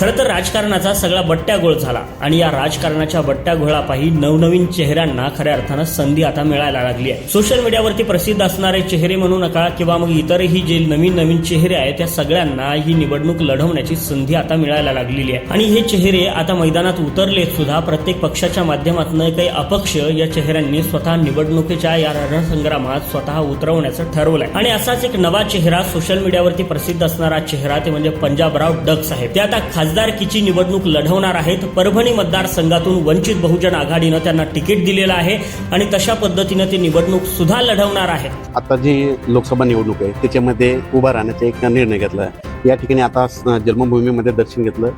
खरं तर राजकारणाचा सगळा बट्ट्यागोळ झाला आणि या राजकारणाच्या बट्ट्या घोळापायी नवनवीन चेहऱ्यांना खऱ्या अर्थानं संधी आता मिळायला लागली आहे. सोशल मीडियावरती प्रसिद्ध असणारे चेहरे म्हणू नका किंवा मग इतरही जे नवीन नवीन चेहरे आहेत त्या सगळ्यांना ही निवडणूक लढवण्याची संधी आता मिळायला लागलेली आहे. आणि हे चेहरे आता मैदानात उतरलेत सुद्धा प्रत्येक पक्षाच्या माध्यमातून काही अपक्ष या चेहऱ्यांनी स्वतः निवडणुकीच्या या रणसंग्रामात स्वतः उतरवण्याचं ठरवलंय. आणि असाच एक नवा चेहरा सोशल मीडियावरती प्रसिद्ध असणारा चेहरा ते म्हणजे पंजाबराव डक साहेब. ते आता खासदारकीची निवडणूक लढवणार आहेत. परभणी मतदारसंघातून वंचित बहुजन आघाडीनं त्यांना तिकीट दिलेलं आहे आणि तशा पद्धतीनं ते निवडणूक सुद्धा लढवणार आहेत आता जी लोकसभा निवडणूक आहे त्याच्यामध्ये उभा राहण्याचा एक निर्णय घेतला. या ठिकाणी आता जन्मभूमीमध्ये दर्शन घेतलं.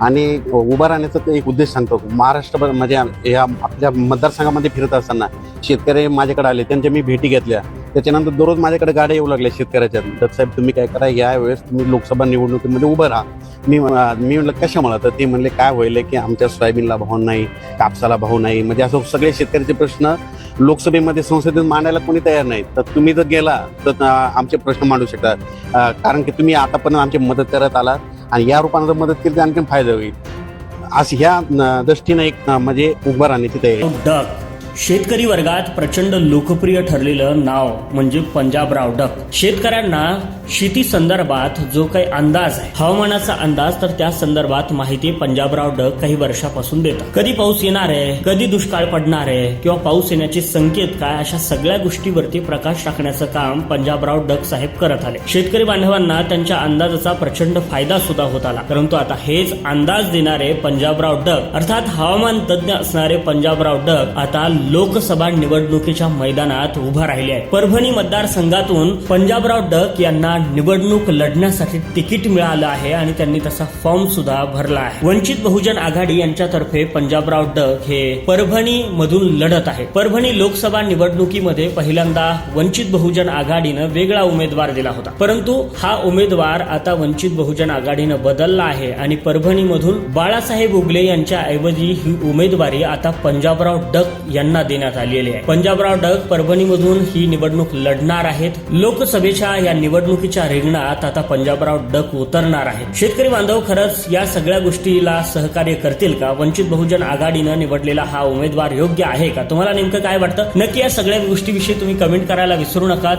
आणि उभा राहण्याचा ते एक उद्देश सांगतो. महाराष्ट्रभर म्हणजे या आपल्या मतदारसंघामध्ये फिरत असताना शेतकरी माझ्याकडे आले त्यांच्या मी भेटी घेतल्या. त्याच्यानंतर दररोज माझ्याकडे गाड्या येऊ लागल्या शेतकऱ्याच्या. तर साहेब तुम्ही काय करा या वेळेस तुम्ही लोकसभा निवडणुकीमध्ये उभं राहा. मी अं, मी म्हणलं कशामुळे? तर ते म्हणले काय होईल की आमच्या सोयाबीनला भाव नाही कापसाला भाव नाही. म्हणजे असं सगळे शेतकऱ्याचे प्रश्न लोकसभेमध्ये संसदेत मांडायला कोणी तयार नाही. तर तुम्ही जर गेला तर आमचे प्रश्न मांडू शकता. कारण की तुम्ही आतापर्यंत आमची मदत करत आला आणि या रूपानं जर मदत केली तर आणखी फायदा होईल. असं ह्या दृष्टीनं एक म्हणजे उभं राहण्याची तयारी. शेतकरी वर्गात प्रचंड लोकप्रिय ठरलेलं नाव म्हणजे पंजाबराव डक. शेतकऱ्यांना शेती संदर्भात जो काही अंदाज आहे हवामानाचा अंदाज तर त्या संदर्भात माहिती पंजाबराव डक काही वर्षापासून देतात. कधी पाऊस येणार आहे कधी दुष्काळ पडणार आहे किंवा पाऊस येण्याचे संकेत काय अशा सगळ्या गोष्टीवरती प्रकाश टाकण्याचं काम पंजाबराव डक साहेब करत आले. शेतकरी बांधवांना त्यांच्या अंदाजाचा प्रचंड फायदा सुद्धा होत आला. परंतु आता हेच अंदाज देणारे पंजाबराव डक अर्थात हवामान तज्ज्ञ असणारे पंजाबराव डक आता लोकसभा निवडणुकीच्या मैदानात उभा राहिले आहेत. परभणी मतदारसंघातून पंजाबराव डक यांना निवडणूक लढण्यासाठी तिकीट मिळालं आहे आणि त्यांनी तसा फॉर्म सुद्धा भरला आहे. वंचित बहुजन आघाडी यांच्यातर्फे पंजाबराव डक हे परभणी मधून लढत आहे परभणी लोकसभा निवडणुकीमध्ये पहिल्यांदा वंचित बहुजन आघाडीनं वेगळा उमेदवार दिला होता. परंतु हा उमेदवार आता वंचित बहुजन आघाडीनं बदलला आहे आणि परभणीमधून बाळासाहेब उगले यांच्या ऐवजी ही उमेदवारी आता पंजाबराव डक यांना देण्यात आलेली आहे. पंजाबराव डक परभणीमधून ही निवडणूक लढणार आहेत. लोकसभेच्या या निवडणुकीच्या रिंगणात आता पंजाबराव डक उतरणार आहेत. शेतकरी बांधव खरंच या सगळ्या गोष्टीला सहकार्य करतील का? वंचित बहुजन आघाडीनं निवडलेला हा उमेदवार योग्य आहे का? तुम्हाला नेमकं काय वाटतं? नक्की या सगळ्या गोष्टीविषयी तुम्ही कमेंट करायला विसरू नका.